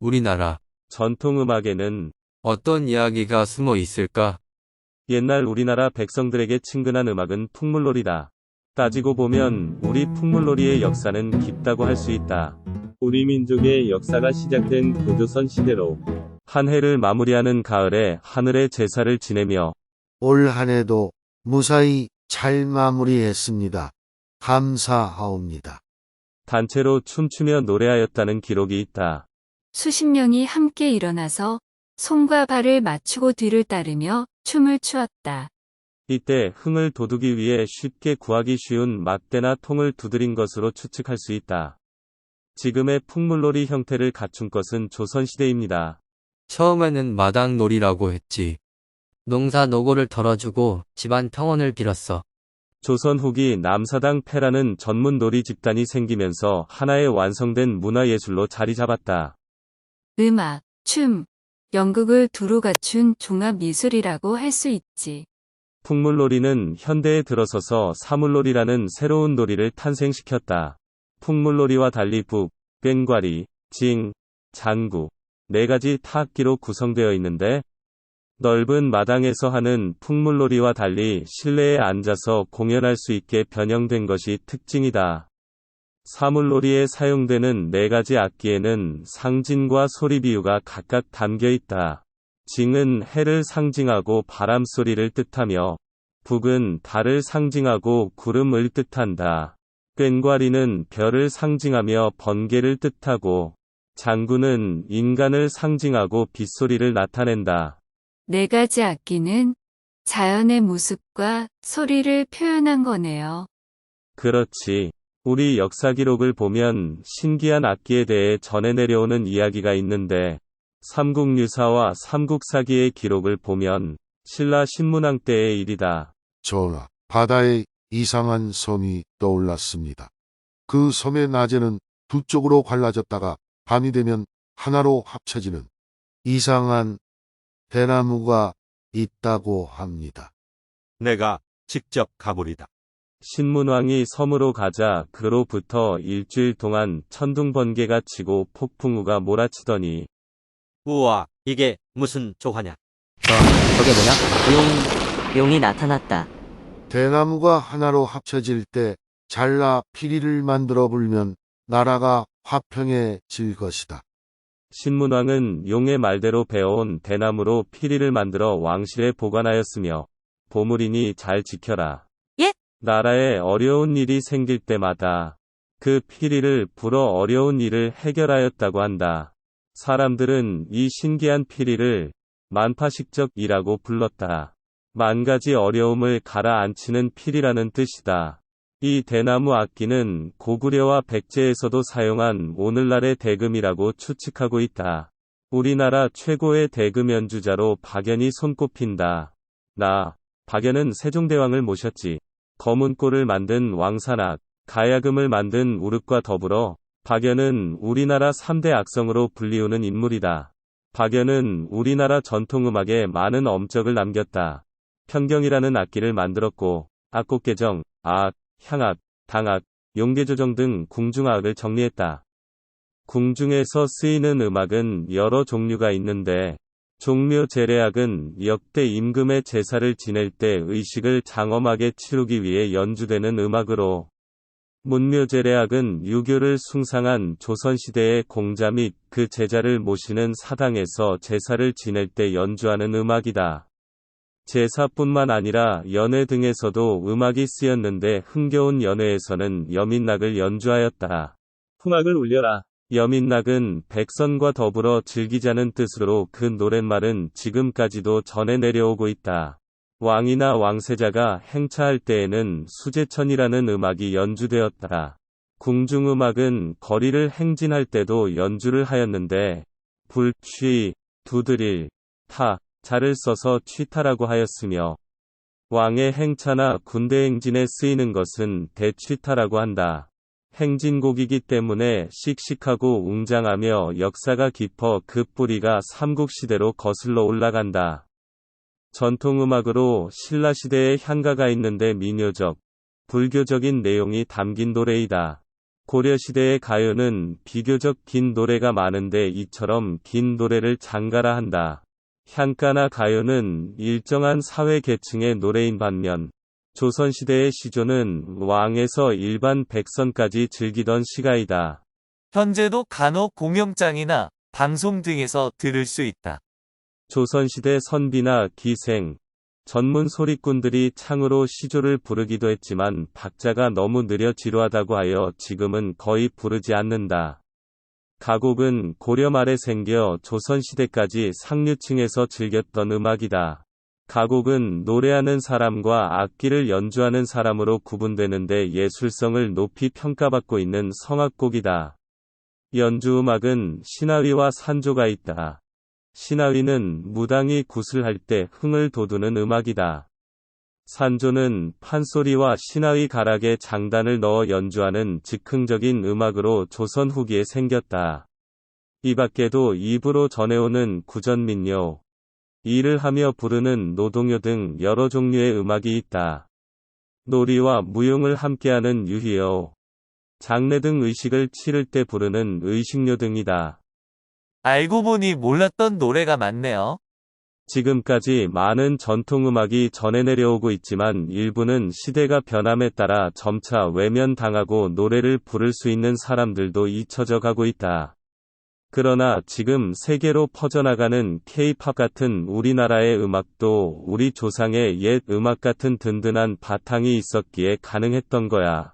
우리나라 전통음악에는 어떤 이야기가 숨어 있을까? 옛날 우리나라 백성들에게 친근한 음악은 풍물놀이다. 따지고 보면 우리 풍물놀이의 역사는 깊다고 할 수 있다. 우리 민족의 역사가 시작된 고조선 시대로 한 해를 마무리하는 가을에 하늘의 제사를 지내며 올 한 해도 무사히 잘 마무리했습니다. 감사하옵니다. 단체로 춤추며 노래하였다는 기록이 있다. 수십 명이 함께 일어나서 손과 발을 맞추고 뒤를 따르며 춤을 추었다. 이때 흥을 돋우기 위해 쉽게 구하기 쉬운 막대나 통을 두드린 것으로 추측할 수 있다. 지금의 풍물놀이 형태를 갖춘 것은 조선시대입니다. 처음에는 마당놀이라고 했지. 농사 노고를 덜어주고 집안 평온을 빌었어. 조선 후기 남사당 패라는 전문 놀이 집단이 생기면서 하나의 완성된 문화예술로 자리 잡았다. 음악, 춤, 연극을 두루 갖춘 종합미술이라고 할 수 있지. 풍물놀이는 현대에 들어서서 사물놀이라는 새로운 놀이를 탄생시켰다. 풍물놀이와 달리 북, 꽹과리, 징, 장구, 네 가지 타악기로 구성되어 있는데 넓은 마당에서 하는 풍물놀이와 달리 실내에 앉아서 공연할 수 있게 변형된 것이 특징이다. 사물놀이에 사용되는 네 가지 악기에는 상진과 소리 비유가 각각 담겨 있다. 징은 해를 상징하고 바람 소리를 뜻하며 북은 달을 상징하고 구름을 뜻한다. 꽹과리는 별을 상징하며 번개를 뜻하고 장구는 인간을 상징하고 빗소리를 나타낸다. 네 가지 악기는 자연의 모습과 소리를 표현한 거네요. 그렇지. 우리 역사 기록을 보면 신기한 악기에 대해 전해 내려오는 이야기가 있는데 삼국유사와 삼국사기의 기록을 보면 신라 신문왕 때의 일이다. 전하, 바다에 이상한 섬이 떠올랐습니다. 그 섬의 낮에는 두 쪽으로 갈라졌다가 밤이 되면 하나로 합쳐지는 이상한 대나무가 있다고 합니다. 내가 직접 가보리다. 신문왕이 섬으로 가자 그로부터 일주일 동안 천둥 번개가 치고 폭풍우가 몰아치더니 우와, 이게 무슨 조화냐? 저, 저게 뭐냐? 용, 용이 나타났다. 대나무가 하나로 합쳐질 때 잘라 피리를 만들어 불면 나라가 화평해질 것이다. 신문왕은 용의 말대로 배워온 대나무로 피리를 만들어 왕실에 보관하였으며 보물이니 잘 지켜라. 예? 나라에 어려운 일이 생길 때마다 그 피리를 불어 어려운 일을 해결하였다고 한다. 사람들은 이 신기한 피리를 만파식적이라고 불렀다. 만 가지 어려움을 가라앉히는 필이라는 뜻이다. 이 대나무 악기는 고구려와 백제에서도 사용한 오늘날의 대금이라고 추측하고 있다. 우리나라 최고의 대금 연주자로 박연이 손꼽힌다. 나, 박연은 세종대왕을 모셨지. 검은꼴을 만든 왕산악, 가야금을 만든 우륵과 더불어 박연은 우리나라 3대 악성으로 불리우는 인물이다. 박연은 우리나라 전통음악에 많은 엄적을 남겼다. 편경이라는 악기를 만들었고 악곡개정, 악, 향악, 당악, 용계조정 등 궁중악을 정리했다. 궁중에서 쓰이는 음악은 여러 종류가 있는데 종묘 제례악은 역대 임금의 제사를 지낼 때 의식을 장엄하게 치르기 위해 연주되는 음악으로 문묘 제례악은 유교를 숭상한 조선시대의 공자 및 그 제자를 모시는 사당에서 제사를 지낼 때 연주하는 음악이다. 제사뿐만 아니라 연회 등에서도 음악이 쓰였는데 흥겨운 연회에서는 여민낙을 연주하였다. 풍악을 울려라. 여민낙은 백선과 더불어 즐기자는 뜻으로 그 노랫말은 지금까지도 전해 내려오고 있다. 왕이나 왕세자가 행차할 때에는 수제천이라는 음악이 연주되었다. 궁중음악은 거리를 행진할 때도 연주를 하였는데 불, 취, 두드릴, 타, 자를 써서 취타라고 하였으며 왕의 행차나 군대 행진에 쓰이는 것은 대취타라고 한다. 행진곡이기 때문에 씩씩하고 웅장하며 역사가 깊어 그 뿌리가 삼국시대로 거슬러 올라간다. 전통음악으로 신라시대의 향가가 있는데 민요적, 불교적인 내용이 담긴 노래이다. 고려시대의 가요는 비교적 긴 노래가 많은데 이처럼 긴 노래를 장가라 한다. 향가나 가요는 일정한 사회 계층의 노래인 반면 조선시대의 시조는 왕에서 일반 백성까지 즐기던 시가이다. 현재도 간혹 공연장이나 방송 등에서 들을 수 있다. 조선시대 선비나 기생, 전문 소리꾼들이 창으로 시조를 부르기도 했지만 박자가 너무 느려 지루하다고 하여 지금은 거의 부르지 않는다. 가곡은 고려 말에 생겨 조선시대까지 상류층에서 즐겼던 음악이다. 가곡은 노래하는 사람과 악기를 연주하는 사람으로 구분되는데 예술성을 높이 평가받고 있는 성악곡이다. 연주음악은 신하위와 산조가 있다. 신하위는 무당이 구슬할 때 흥을 돋우는 음악이다. 산조는 판소리와 신하위 가락에 장단을 넣어 연주하는 즉흥적인 음악으로 조선 후기에 생겼다. 이 밖에도 입으로 전해오는 구전민요, 일을 하며 부르는 노동요 등 여러 종류의 음악이 있다. 놀이와 무용을 함께하는 유희요, 장례 등 의식을 치를 때 부르는 의식료 등이다. 알고 보니 몰랐던 노래가 많네요. 지금까지 많은 전통음악이 전해 내려오고 있지만 일부는 시대가 변함에 따라 점차 외면당하고 노래를 부를 수 있는 사람들도 잊혀져 가고 있다. 그러나 지금 세계로 퍼져나가는 K-팝 같은 우리나라의 음악도 우리 조상의 옛 음악 같은 든든한 바탕이 있었기에 가능했던 거야.